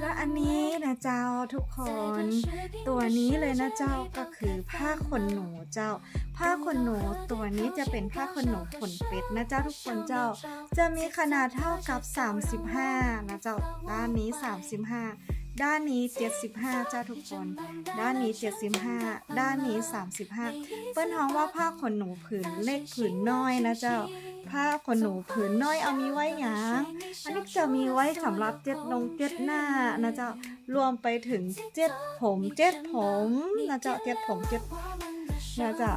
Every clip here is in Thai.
และอันนี้นะเจ้าทุกคน ตัวนี้เลยนะเจ้าก็คือผ้าขนหนูเจ้า ผ้าขนหนูตัวนี้จะเป็นผ้าขนหนูขนเป็ดนะเจ้าทุกคนเจ้า จะมีขนาดเท่ากับ 35 นะเจ้าด้านนี้ 35ด้านนี้ 75เจ้าทุกคน ด้านนี้ 75 ด้านนี้ 35 เปิ้นฮ้องว่าผ้าขนหนูผืนเล็กผืนน้อยนะเจ้า ผ้าขนหนูผืนน้อยเอามีไว้หยางอันนี้จะมีไว้สำหรับเจ็ดนงเจ็ดหน้านะเจ้ารวมไปถึงเจ็ดผมเจ็ดผมนะเจ้าเจ็ดผมเจ็ดนะเจ้า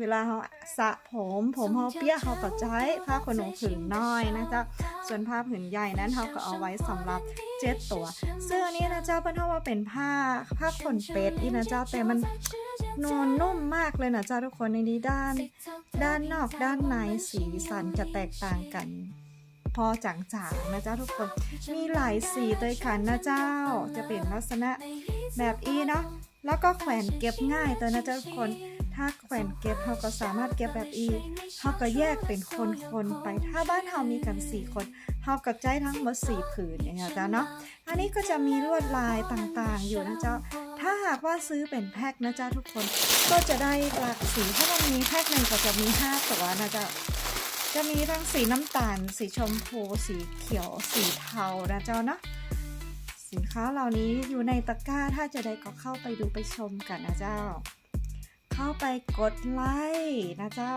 เวลาเขาสระผมผมเขาเปียกเขาก็ใช้ผ้าขนหนูผืนน้อยนะเจ้าส่วนผ้าผืนใหญ่นั้นเขาก็เอาไว้สำหรับเจ็ดตัวเสื้อนี้นะเจ้าเพิ่นเท่าว่าเป็นผ้าผ้าขนเป็ดอีนะเจ้าแต่มันนวลนุ่มมากเลยนะเจ้าทุกคนในนี้ด้าน ด้านนอกด้านในสีสันจะแตกต่างกันพอจางๆนะเจ้าทุกคน มีหลายสีเตยขันนะเจ้า จะเป็นลักษณะแบบอีเนาะ แล้วก็แขวนเก็บง่ายตัวนะเจ้าทุกคน ถ้าแขวนเก็บเราก็สามารถเก็บแบบอีเราก็แยกเป็นคนๆไป ถ้าบ้านเรามีกันสี่คนเราก็ใจทั้งหมดสี่ผืนอย่างเงี้ยจ้าเนาะ อันนี้ก็จะมีลวดลายต่างๆ อยู่นะเจ้า ถ้าหากว่าซื้อเป็นแพ็คนะเจ้าทุกคน ก็จะได้หลากสีเพราะมันมีแพ็คหนึ่งก็จะมีห้าตัวนะเจ้าจะมีทั้งสีน้ำตาล สีชมพู สีเขียว สีเทานะเจ้าเนาะสินค้าเหล่านี้อยู่ในตะกร้าถ้าจะได้ก็เข้าไปดูไปชมกันนะเจ้า เข้าไปกดไลค์นะเจ้า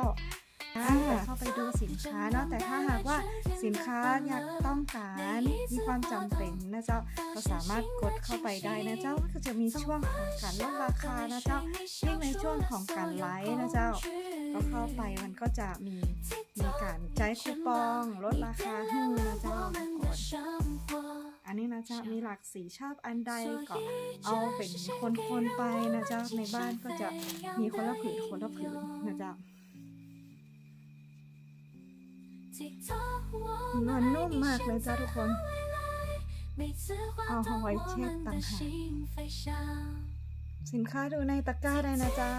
อ่าเข้าไปดูสินค้าเนาะแต่ถ้าหากว่าสินค้าอยากต้องการมีความจำเป็นนะเจ้าก็สามารถกดเข้าไปได้นะเจ้าก็จะมีช่วงของการลดราคานะเจ้ายิ่งในช่วงของการไลค์นะเจ้าก็เข้าไปมันก็จะมีมีการใช้คูปองลดราคา จ๊ะมีหลากสีชอบอันใดก็เอาเป็นคนๆไปนะจ๊ะในบ้านก็จะมีคนละผืนคนละผืนนะจ๊ะมันนุ่มมากเลยจ้าทุกคน เอาหอยเช็ดต่างหากสินค้าดูในตะกร้าได้นะเจ้า